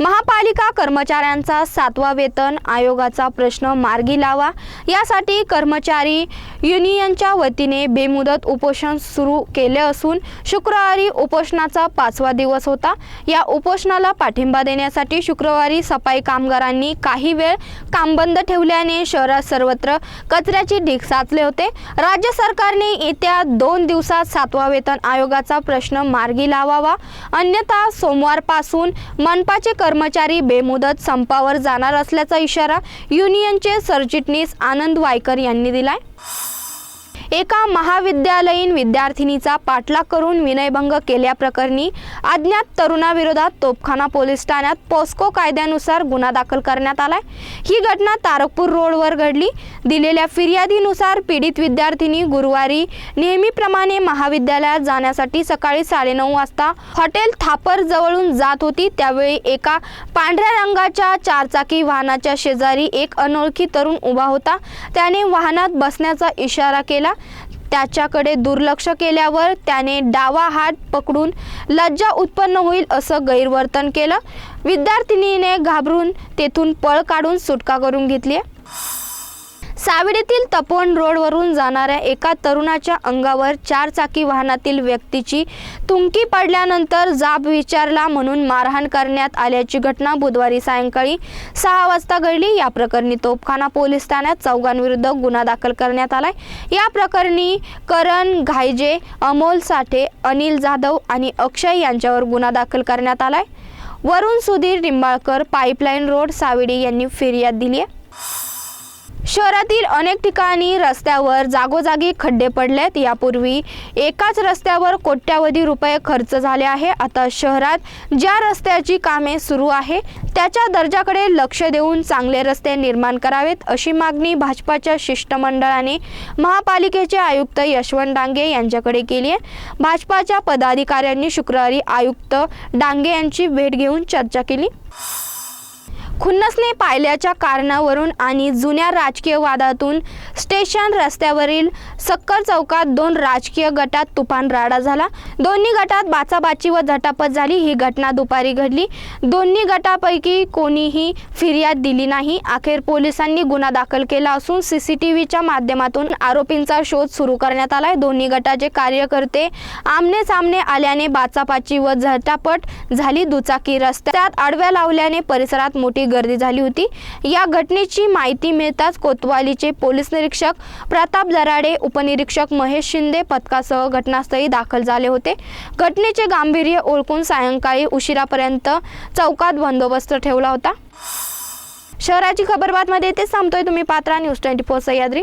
महापालिका कर्मचाऱ्यांचा सातवा वेतन आयोगाचा प्रश्न मार्गी लावा. यासाठी कर्मचारी युनियनच्या वतीने बेमुदत उपोषण सुरू केले असून शुक्रवारी उपोषणाचा पाचवा दिवस होता. या उपोषणाला पाठिंबा देण्यासाठी शुक्रवारी सफाई कामगारांनी काही वेळ काम बंद ठेवल्याने शहरात सर्वत्र कचऱ्याची ढीग साचले होते. राज्य सरकारने येत्या दोन दिवसात सातवा वेतन आयोगाचा प्रश्न मार्गी लावावा. अन्यथा सोमवारपासून मनपाचे कर्मचारी बेमुदत संपावर जाणार असल्याचा इशारा युनियनचे सरचिटणीस आनंद वायकर यांनी दिलाय. एका महाविद्यालयीन विद्यार्थिनीचा पाठलाग करून विनयभंग केल्याप्रकरणी अज्ञात तरुणाविरोधात तोपखाना पोलीस ठाण्यात पॉस्को कायद्यानुसार गुन्हा दाखल करण्यात आलाय. ही घटना तारकपूर रोडवर घडली. दिलेल्या फिर्यादीनुसार पीडित विद्यार्थिनी गुरुवारी नेहमीप्रमाणे महाविद्यालयात जाण्यासाठी सकाळी साडेनऊ वाजता हॉटेल थापर जवळून जात होती. त्यावेळी एका पांढऱ्या रंगाच्या चारचाकी वाहनाच्या शेजारी एक अनोळखी तरुण उभा होता. त्याने वाहनात बसण्याचा इशारा केला. त्याच्याकडे दुर्लक्ष केल्यावर त्याने डावा हात पकडून लज्जा उत्पन्न होईल असं गैरवर्तन केलं. विद्यार्थिनीने घाबरून तेथून पळ काढून सुटका करून घेतली सावडीतील तपोवन रोडवरून जाणाऱ्या एका तरुणाच्या अंगावर चारचाकी वाहनातील व्यक्तीची तुंकी पडल्यानंतर जाब विचारला म्हणून मारहाण करण्यात आल्याची घटना बुधवारी सायंकाळी सहा वाजता घडली. या प्रकरणी तोपखाना पोलीस ठाण्यात चौघांविरुद्ध गुन्हा दाखल करण्यात आलाय. या प्रकरणी करण घायजे अमोल साठे अनिल जाधव आणि अक्षय यांच्यावर गुन्हा दाखल करण्यात आलाय. वरुण सुधीर निंबाळकर पाईपलाईन रोड सावेडी यांनी फिर्याद दिली आहे शहरातील अनेक ठिकाणी रस्त्यावर जागोजागी खड्डे पडलेत. यापूर्वी एकाच रस्त्यावर कोट्यावधी रुपये खर्च झाले आहे. आता शहरात ज्या रस्त्याची कामे सुरू आहे त्याच्या दर्जाकडे लक्ष देऊन चांगले रस्ते निर्माण करावेत अशी मागणी भाजपाच्या शिष्टमंडळाने महापालिकेचे आयुक्त यशवंत डांगे यांच्याकडे केली आहे. भाजपाच्या पदाधिकाऱ्यांनी शुक्रवारी आयुक्त डांगे यांची भेट घेऊन चर्चा केली. खुन्नसने पाहिल्याच्या कारणावरून आणि जुन्या राजकीय वादातून स्टेशन रस्त्यावरील सक्कर चौकात दोन राजकीय गटात तुफान राडा झाला. दोन्ही गटात बाचाबाची व झटापट झाली. ही घटना दुपारी घडली. दोन्ही गटापैकी कोणीही फिर्याद दिली नाही. अखेर पोलिसांनी गुन्हा दाखल केला असून सी सी टी व्हीच्या माध्यमातून आरोपींचा शोध सुरू करण्यात आला आहे दोन्ही गटाचे कार्यकर्ते आमने सामने आल्याने बाचापाची व झटापट झाली. दुचाकी रस्त्यात आडव्या लावल्याने परिसरात मोठी गर्दी झाली होती. या घटनेची माहिती मिळताच कोतवालीचे पोलीस निरीक्षक प्रताप जराडे उपनिरीक्षक महेश शिंदे पथकासह घटनास्थळी दाखल झाले होते. घटनेचे गांभीर्य ओळखून सायंकाळी उशिरापर्यंत चौकात बंदोबस्त ठेवला होता. शहराची खबरबातमध्ये ते सांगतोय तुम्ही Patra news twenty four Sahyadri.